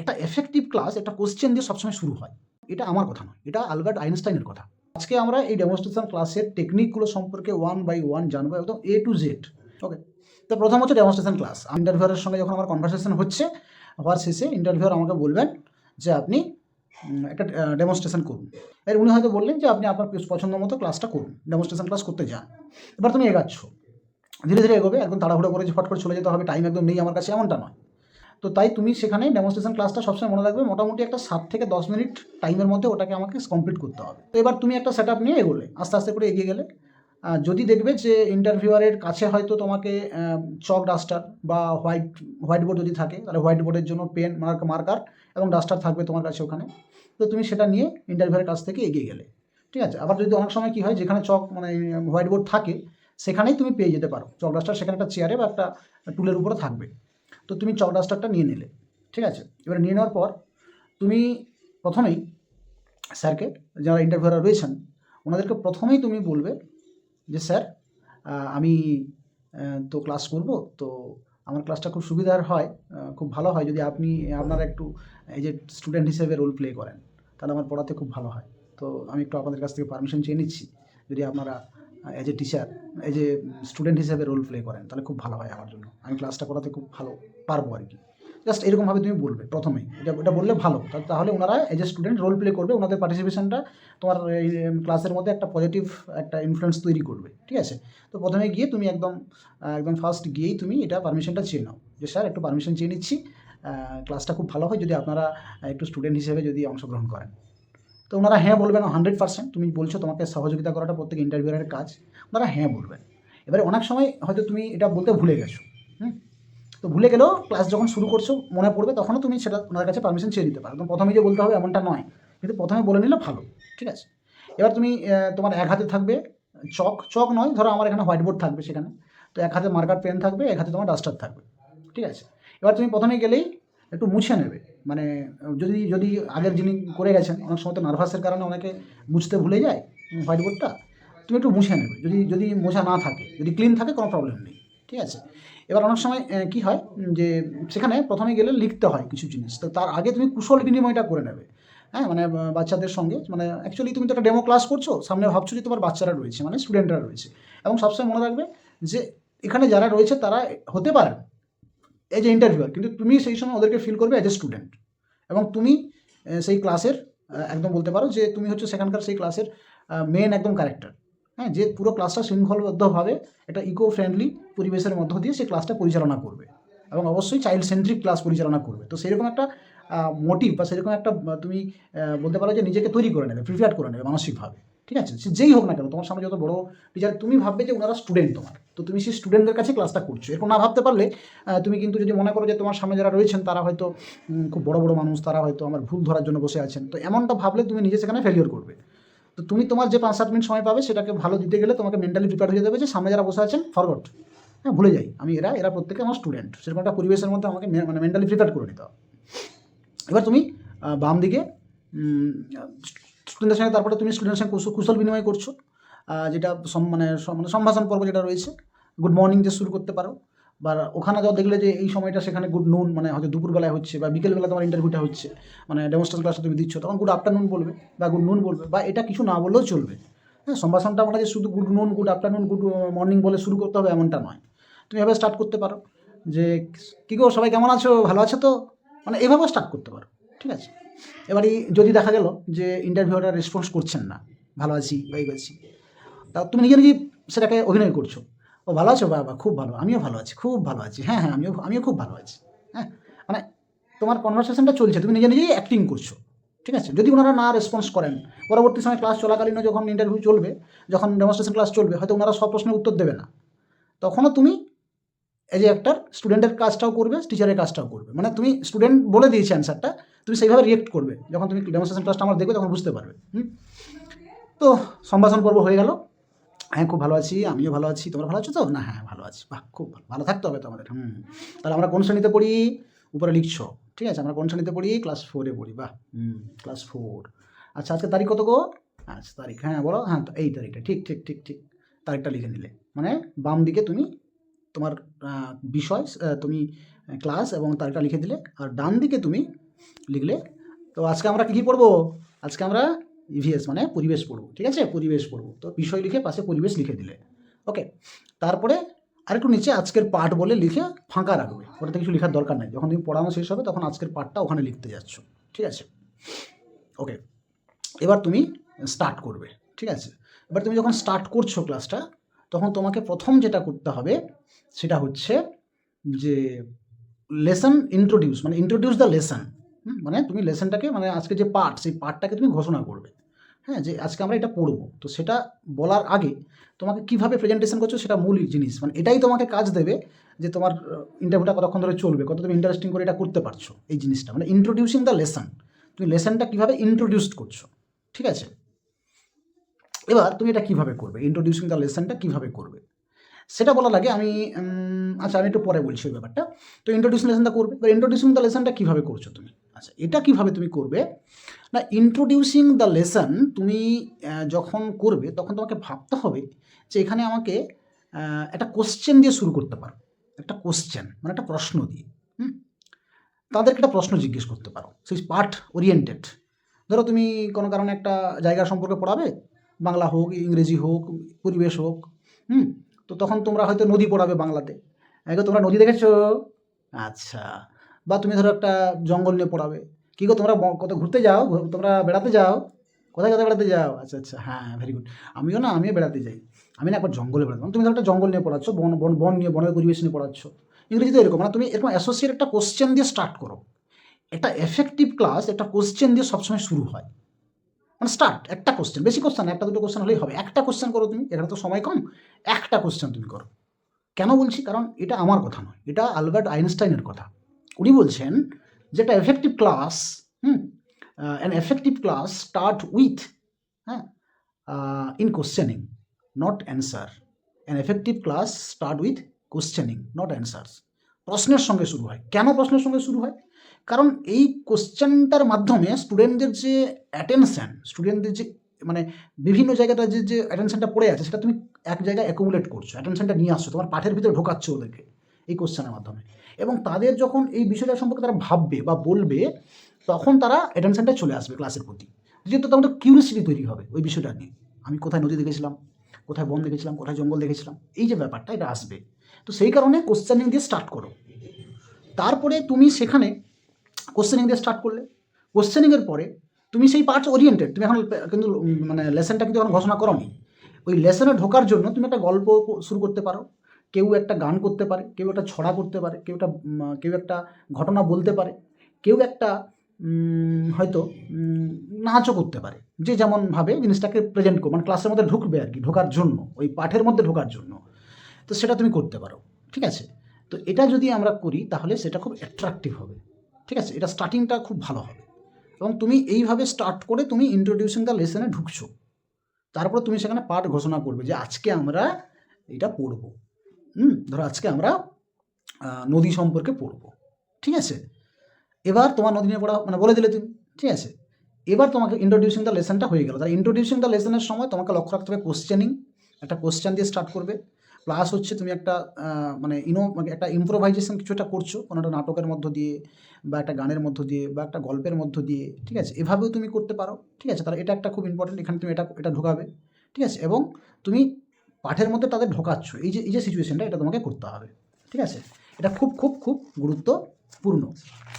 একটা effective class একটা question দিয়ে সবসময় শুরু হয়। এটা আমার কথা নয়, এটা আলবার্ট আইনস্টাইনের কথা। আজকে আমরা এই ডেমনস্ট্রেশন ক্লাসের টেকনিকগুলো সম্পর্কে ওয়ান বাই ওয়ান জানব একদম এ টু জেড ওকে তো প্রথম হচ্ছে ডেমনস্ট্রেশন ক্লাস ইন্টারভিউয়ারের সঙ্গে যখন আমার কনভারসেশন হচ্ছে, হওয়ার শেষে ইন্টারভিউয়ার আমাকে বলবেন যে আপনি একটা ডেমনস্ট্রেশন করুন। এর উনি হয়তো বললেন যে আপনি আপনার পছন্দ মতো ক্লাসটা করুন ডেমনস্ট্রেশন ক্লাস করতে যান। এবার তুমি এগাচ্ছ। ধীরে ধীরে এগোবে, একদম তাড়াহুড়ো করে যে ফট করে চলে যেতে হবে টাইম একদম নেই আমার কাছে, এমনটা নয়। তো তাই তুমি সেখানে ডেমনস্ট্রেশন ক্লাসটা সবসময় মনে রাখবে, মোটামুটি একটা সাত থেকে দশ মিনিট টাইমের মধ্যে ওটাকে আমাকে কমপ্লিট করতে হবে। তো এবার তুমি একটা সেট আপ নিয়ে এগোলে, আস্তে আস্তে করে এগিয়ে গেলে। যদি দেখবে যে ইন্টারভিউয়ারের কাছে হয়তো তোমাকে চক ডাস্টার বা হোয়াইট হোয়াইট বোর্ড যদি থাকে, তাহলে হোয়াইট বোর্ডের জন্য পেন মার্কার এবং ডাস্টার থাকবে তোমার কাছে ওখানে। তো তুমি সেটা নিয়ে ইন্টারভিউয়ারের কাছ থেকে এগিয়ে গেলে। ঠিক আছে? আবার যদি অনেক সময় কী হয়, যেখানে চক মানে হোয়াইট বোর্ড থাকে, সেখানেই তুমি পেয়ে যেতে পারো। চক ডাস্টার সেখানে একটা চেয়ারে বা একটা টুলের উপরে থাকবে। তো তুমি চক ডাস্টারটা নিয়ে নিলে, ঠিক আছে? এবার নিয়ে নেওয়ার পর তুমি প্রথমেই স্যারকে, যারা ইন্টারভিউরা রয়েছেন, ওনাদেরকে প্রথমেই তুমি বলবে যে, স্যার আমি তো ক্লাস করব, তো আমার ক্লাসটা খুব সুবিধার হয় খুব ভালো হয়। যদি আপনি, আপনারা একটু এই যে স্টুডেন্ট হিসেবে রোল প্লে করেন, তাহলে আমার পড়াতে খুব ভালো হয়। তো আমি একটু আপনাদের কাছ থেকে পারমিশন চেয়ে নিচ্ছি, যদি আপনারা as a teacher as a student হিসেবে রোল প্লে করেন, তাহলে খুব ভালো হয় আমার জন্য। আমি ক্লাসটা করাতে খুব ভালো পারব আর কি। জাস্ট এরকমভাবে তুমি বলবে প্রথমেই। এটা এটা বললে ভালো। তাহলে ওনারা as a student role play করবে, ওনাদের পার্টিসিপেশনটা তোমার এই ক্লাসের মধ্যে একটা পজিটিভ একটা ইনফ্লুয়েন্স তৈরি করবে। ঠিক আছে? তো প্রথমে গিয়ে তুমি একদম একদম ফার্স্ট গিয়েই তুমি এটা পারমিশনটা চেয়ে নাও। যে, স্যার, একটু পারমিশন চেয়ে নিচ্ছি। ক্লাসটা খুব ভালো হয়। যদি আপনারা একটু স্টুডেন্ট হিসেবে যদি অংশগ্রহণ করেন। তো ওনারা হ্যাঁ বলবেন হান্ড্রেড পার্সেন্ট তুমি বলছো তোমাকে সহযোগিতা করাটা প্রত্যেক ইন্টারভিউয়ারের কাজ, ওনারা হ্যাঁ বলবেন। এবারে অনেক সময় হয়তো তুমি এটা বলতে ভুলে গেছো, হুম? তো ভুলে গেলেও ক্লাস যখন শুরু করছ, মনে পড়বে, তখনও তুমি সেটা ওনার কাছে পারমিশন চেয়ে দিতে পারো। একদম প্রথমে যে বলতে হবে এমনটা নয়, কিন্তু প্রথমে বলে নিলে ভালো, ঠিক আছে? এবার তুমি তোমার এক হাতে থাকবে চক চক নয়, ধরো আমার এখানে হোয়াইট বোর্ড থাকবে সেখানে, তো এক হাতে মার্কার পেন থাকবে, এক হাতে তোমার ডাস্টার থাকবে, ঠিক আছে? এবার তুমি প্রথমে গেলেই একটু মুছে নেবে মানে যদি যদি আগের যিনি করে গেছেন, অনেক সময় তো নার্ভাসের কারণে অনেকে মুছতে ভুলে যায় হোয়াইট বোর্ডটা, তুমি একটু মুছে নেবে। যদি যদি মোছা না থাকে, যদি ক্লিন থাকে, কোনো প্রবলেম নেই, ঠিক আছে? এবার অনেক সময় কি হয় যে, সেখানে প্রথমে গেলে লিখতে হয় কিছু জিনিস। তো তার আগে তুমি কুশল বিনিময়টা করে নেবে। হ্যাঁ মানে বাচ্চাদের সঙ্গে মানে অ্যাকচুয়ালি তুমি তো একটা ডেমো ক্লাস করছ, সামনে ভাবছ যে তোমার বাচ্চারা রয়েছে মানে স্টুডেন্টরা রয়েছে। এবং সবসময় মনে রাখবে যে, এখানে যারা রয়েছে তারা হতে পারেন। এই যে ইন্টারভিউয়ার কিন্তু তুমি সেই সময় ওদেরকে ফিল করবে অ্যাজ এ স্টুডেন্ট এবং তুমি সেই ক্লাসের একদম বলতে পারো যে তুমি হচ্ছে সেখানকার সেই ক্লাসের মেন একদম ক্যারেক্টার হ্যাঁ যে পুরো ক্লাসটা শৃঙ্খলবদ্ধভাবে একটা ইকো ফ্রেন্ডলি পরিবেশের মধ্য দিয়ে সেই ক্লাসটা পরিচালনা করবে। এবং অবশ্যই চাইল্ড সেন্ট্রিক ক্লাস পরিচালনা করবে। তো সেরকম একটা মোটিভ বা সেরকম একটা তুমি বলতে পারো যে নিজেকে তৈরি করে নেবে প্রিপেয়ার করে নেবে মানসিকভাবে। ঠিক আছে? সে যেই হোক না কেন, তোমার সামনে যত বড় টিচার তুমি ভাববে যে ওনারা স্টুডেন্ট তোমার। তো তুমি সেই স্টুডেন্টদের কাছে ক্লাসটা করছ। এরকম না ভাবতে পারলে তুমি কিন্তু যদি মনে করো যে তোমার সামনে যারা রয়েছেন, তারা হয়তো খুব বড় বড় মানুষ, তারা হয়তো আমার ভুল ধরার জন্য বসে আছেন। তো এমনটা ভাবলে তুমি নিজে সেখানে ফেলিওর করবে। তো তুমি তোমার যে পাঁচ, সাত মিনিট সময় পাবে, সেটাকে ভালো দিতে গেলে তোমাকে মেন্টালি প্রিপেয়ার হয়ে যাবে যে সামনে যারা বসে আছেন ফরওয়ার্ড হ্যাঁ ভুলে যাই। আমি এরা এরা প্রত্যেকে আমার স্টুডেন্ট সেরকম একটা পরিবেশের মধ্যে আমাকে মানে মেন্টালি প্রিপেয়ার করে নিতে হবে। এবার তুমি বাম দিকে স্টুডেন্টের সঙ্গে, তারপরে তুমি স্টুডেন্টের সঙ্গে কুশল- বিনিময় করছ যেটা মানে মানে সম্ভাষণ পর্ব যেটা রয়েছে। গুড মর্নিং দিয়ে শুরু করতে পারো। বা ওখানে যাওয়া দেখলে যে এই সময়টা সেখানে গুড নুন মানে হয়তো দুপুরবেলায় হচ্ছে, বা বিকেলবেলা তোমার ইন্টারভিউটা হচ্ছে মানে ডেমনস্ট্রেশন ক্লাসটা তুমি দিচ্ছ, তখন গুড আফটারনুন বলবে, বা গুড নুন বলবে, বা এটা কিছু না বললেও চলবে। হ্যাঁ সম্ভাষণটা মানে যে শুধু গুড নুন গুড আফটারনুন গুড মর্নিং বলে শুরু করতে হবে এমনটা নয়। তুমি এভাবে স্টার্ট করতে পারো, যে কী গো, সবাই কেমন আছো? ভালো আছো তো? মানে এভাবে স্টার্ট করতে পারো, ঠিক আছে? এবারই যদি দেখা গেল যে ইন্টারভিউটা রেসপন্স করছেন না, ভালো আছি বা এই আছি, তা তুমি নিজে নিজেই সেটাকে অভিনয় করছ। ও ভালো আছো? বাবা খুব ভালো। আমিও ভালো আছি, খুব ভালো আছি। হ্যাঁ হ্যাঁ আমিও আমিও খুব ভালো আছি। হ্যাঁ মানে তোমার কনভারসেশনটা চলছে, তুমি নিজে নিজেই অ্যাক্টিং করছ। ঠিক আছে? যদি ওনারা না রেসপন্স করেন, পরবর্তী সময় ক্লাস চলাকালীনও যখন ইন্টারভিউ চলবে, যখন ডেমনস্ট্রেশন ক্লাস চলবে, হয়তো ওনারা সব প্রশ্নের উত্তর দেবে না। তখনও তুমি এই যে একটা স্টুডেন্টের কাজটাও করবে টিচারের কাজটাও করবে। মানে তুমি স্টুডেন্ট বলে দিয়েছে অ্যান্সারটা তুমি সেইভাবে রিয়েক্ট করবে। যখন তুমি ডেমনস্ট্রেশন ক্লাসটা আমার দেখবে, তখন বুঝতে পারবে। হুম? তো সম্ভাষণ পর্ব হয়ে গেল। হ্যাঁ খুব ভালো আছি, আমিও ভালো আছি। তোমরা ভালো আছো তো? না হ্যাঁ ভালো আছি। বাহ, খুব ভালো। ভালো থাকতে হবে তো আমাদের হুম। তাহলে আমরা কোন শ্রেণীতে পড়ি? উপরে লিখছো। ঠিক আছে, আমরা কোন শ্রেণীতে পড়ি? ক্লাস ফোরে পড়ি। বাহ, হুম ক্লাস ফোর আচ্ছা আজকে তারিখ কত গো? আচ্ছা তারিখ হ্যাঁ বলো। হ্যাঁ তো এই তারিখটা। ঠিক ঠিক ঠিক ঠিক। তারিখটা লিখে নিলে। মানে বাম দিকে তুমি তোমার বিষয় তুমি ক্লাস এবং তারিখটা লিখে দিলে। আর ডান দিকে তুমি লিখলে। তো আজকে আমরা কী কী পড়ব? আজকে আমরা ইভিএস মানে পরিবেশ পড়ব, ঠিক আছে? পরিবেশ পড়ব। তো বিষয় লিখে পাশে পরিবেশ লিখে দিলে। ওকে তারপরে আরেকটু নিচে আজকের পাঠ বলে লিখে ফাঁকা রাখবে। ওটাতে কিছু লেখার দরকার নেই। যখন তুমি পড়ানো শেষ হবে, তখন আজকের পাঠটা ওখানে লিখতে যাচ্ছ। ঠিক আছে? ওকে এবার তুমি স্টার্ট করবে। ঠিক আছে? এবার তুমি যখন স্টার্ট করছ ক্লাসটা তখন তোমাকে প্রথম যেটা করতে হবে, সেটা হচ্ছে যে লেসন ইন্ট্রোডিউস মানে ইন্ট্রোডিউস দ্য লেসন মানে তুমি লেসনটাকে মানে আজকে যে পার্ট সেই পার্টটাকে তুমি ঘোষণা করবে। হ্যাঁ যে আজকে আমরা এটা পড়ব। তো সেটা বলার আগে তোমাকে কীভাবে প্রেজেন্টেশন করছ সেটা মূল জিনিস। মানে এটাই তোমাকে কাজ দেবে যে তোমার ইন্টারভিউটা কতক্ষণ ধরে চলবে, কত তুমি ইন্টারেস্টিং করে এটা করতে পারছ, এই জিনিসটা। মানে ইন্ট্রোডিউসিং দ্য লেসন তুমি লেসনটা কীভাবে ইন্ট্রোডিউস করছ, ঠিক আছে? এবার তুমি এটা কীভাবে করবে? ইন্ট্রোডিউসিং দ্য লেসনটা কীভাবে করবে? সেটা বলার আগে আমি আচ্ছা আমি একটু পরে বলছি ওই ব্যাপারটা। তো ইন্ট্রোডিউসিং লেসনটা করবে। এবার ইন্ট্রোডিউসিং দ্য লেসনটা কীভাবে করছ তুমি? আচ্ছা এটা কীভাবে তুমি করবে? না ইন্ট্রোডিউসিং দ্য লেসন তুমি যখন করবে, তখন তোমাকে ভাবতে হবে যে এখানে আমাকে একটা কোশ্চেন দিয়ে শুরু করতে পারো। একটা কোশ্চেন মানে একটা প্রশ্ন দিয়ে, হুম? তাদেরকে একটা প্রশ্ন জিজ্ঞেস করতে পারো। সেই পার্ট ওরিয়েন্টেড ধরো তুমি কোনো কারণে একটা জায়গা সম্পর্কে পড়াবে, বাংলা হোক, ইংরেজি হোক, পরিবেশ হোক, হুম? তো তখন তোমরা হয়তো নদী পড়াবে বাংলাতে। এগো তোমরা নদী দেখেছ? আচ্ছা। বা তুমি ধরো একটা জঙ্গল নিয়ে পড়াবে। কী গো তোমরা কত ঘুরতে যাও? তোমরা বেড়াতে যাও? কোথায় কোথায় বেড়াতে যাও? আচ্ছা আচ্ছা হ্যাঁ ভেরি গুড আমিও না, আমিও বেড়াতে যাই। আমি না একবার জঙ্গলে বেড়াতাম তুমি ধরো একটা জঙ্গল নিয়ে পড়াচ্ছ, বন বন বন নিয়ে, বনের পরিবেশ নিয়ে পড়াচ্ছ। ইংরেজিতে এরকম মানে তুমি এরকম অ্যাসোসিয়েট একটা কোশ্চেন দিয়ে স্টার্ট করো। একটা এফেক্টিভ ক্লাস একটা কোশ্চেন দিয়ে সবসময় শুরু হয়। মানে স্টার্ট একটা কোশ্চেন বেশি কোশ্চেন একটা দুটো কোশ্চেন হলেই হবে। একটা কোশ্চেন করো তুমি এখানে তো সময় কম, একটা কোশ্চেন তুমি করো। কেন বলছি? কারণ এটা আমার কথা নয়, এটা আলবার্ট আইনস্টাইনের কথা। উনি বলছেন যেটা effective class hmm an effective class start with হ্যাঁ in questioning not answer an effective class start with questioning not answers প্রশ্নের সঙ্গে শুরু হয়। কেন প্রশ্নের সঙ্গে শুরু হয়? কারণ এই কোশ্চেনটার মাধ্যমে স্টুডেন্টদের যে অ্যাটেনশান স্টুডেন্টদের যে মানে বিভিন্ন জায়গাটা যে যে অ্যাটেনশনটা পড়ে আছে, সেটা তুমি এক জায়গায় অ্যাকুমুলেট করছ অ্যাটেনশনটা নিয়ে আসছো, তোমার পাঠের ভিতরে ঢোকাচ্ছ ওদেরকে। এই কোশ্চেনের মাধ্যমে। এবং তাদের যখন এই বিষয়টা সম্পর্কে তারা ভাববে বা বলবে, তখন তারা অ্যাটেনশনটা চলে আসবে ক্লাসের প্রতি। যেহেতু তাদের কিউরিয়াসিটি তৈরি হবে ওই বিষয়টা নিয়ে। আমি কোথায় নদী দেখেছিলাম, কোথায় বন দেখেছিলাম, কোথায় জঙ্গল দেখেছিলাম, এই যে ব্যাপারটা এটা আসবে। তো সেই কারণে কোশ্চেনিং দিয়ে স্টার্ট করো। তারপরে তুমি সেখানে কোশ্চেনিং দিয়ে স্টার্ট করলে। কোশ্চেনিংয়ের পরে তুমি সেই পার্টস ওরিয়েন্টেড তুমি এখন কিন্তু মানে লেসনটা কিন্তু এখন ঘোষণা করো ওই লেসনে ঢোকার জন্য তুমি একটা গল্প শুরু করতে পারো। কেউ একটা গান করতে পারে, কেউ একটা ছড়া করতে পারে, কেউ একটা কেউ একটা ঘটনা বলতে পারে, কেউ একটা হয়তো নাচও করতে পারে। যে যেমনভাবে জিনিসটাকে প্রেজেন্ট করো মানে ক্লাসের মধ্যে ঢুকবে আর কি, ঢোকার জন্য, ওই পাঠের মধ্যে ঢোকার জন্য। তো সেটা তুমি করতে পারো, ঠিক আছে? তো এটা যদি আমরা করি, তাহলে সেটা খুব অ্যাট্রাকটিভ হবে, ঠিক আছে? এটা স্টার্টিংটা খুব ভালো হবে। এবং তুমি এইভাবে স্টার্ট করে তুমি ইন্ট্রোডিউসিং দ্য লেসনে ঢুকছো। তারপর তুমি সেখানে পাঠ ঘোষণা করবে যে আজকে আমরা এটা পড়ব। হুম, ধরো আজকে আমরা নদী সম্পর্কে পড়ব, ঠিক আছে? এবার তোমার নদী নিয়ে পড়া মানে বলে দিলে তুমি, ঠিক আছে? এবার তোমাকে ইন্ট্রোডিউসিং দ্য লেসনটা হয়ে গেল। তার ইন্ট্রোডিউসিং দ্য লেসনের সময় তোমাকে লক্ষ্য রাখতে হবে কোশ্চেনিং একটা কোশ্চেন দিয়ে স্টার্ট করবে। প্লাস হচ্ছে তুমি একটা মানে ইনো মানে একটা ইম্প্রোভাইজেশন কিছু একটা করছ, কোনো একটা নাটকের মধ্য দিয়ে, বা একটা গানের মধ্য দিয়ে, বা একটা গল্পের মধ্য দিয়ে, ঠিক আছে? এভাবেও তুমি করতে পারো, ঠিক আছে? তাহলে এটা একটা খুব ইম্পর্টেন্ট এখানে তুমি এটা এটা ঢোকাবে, ঠিক আছে? এবং তুমি পাঠের মধ্যে তাদের ঢোকাচ্ছ, এই যে এই যে সিচুয়েশনটা এটা তোমাকে করতে হবে। ঠিক আছে? এটা খুব খুব খুব গুরুত্বপূর্ণ।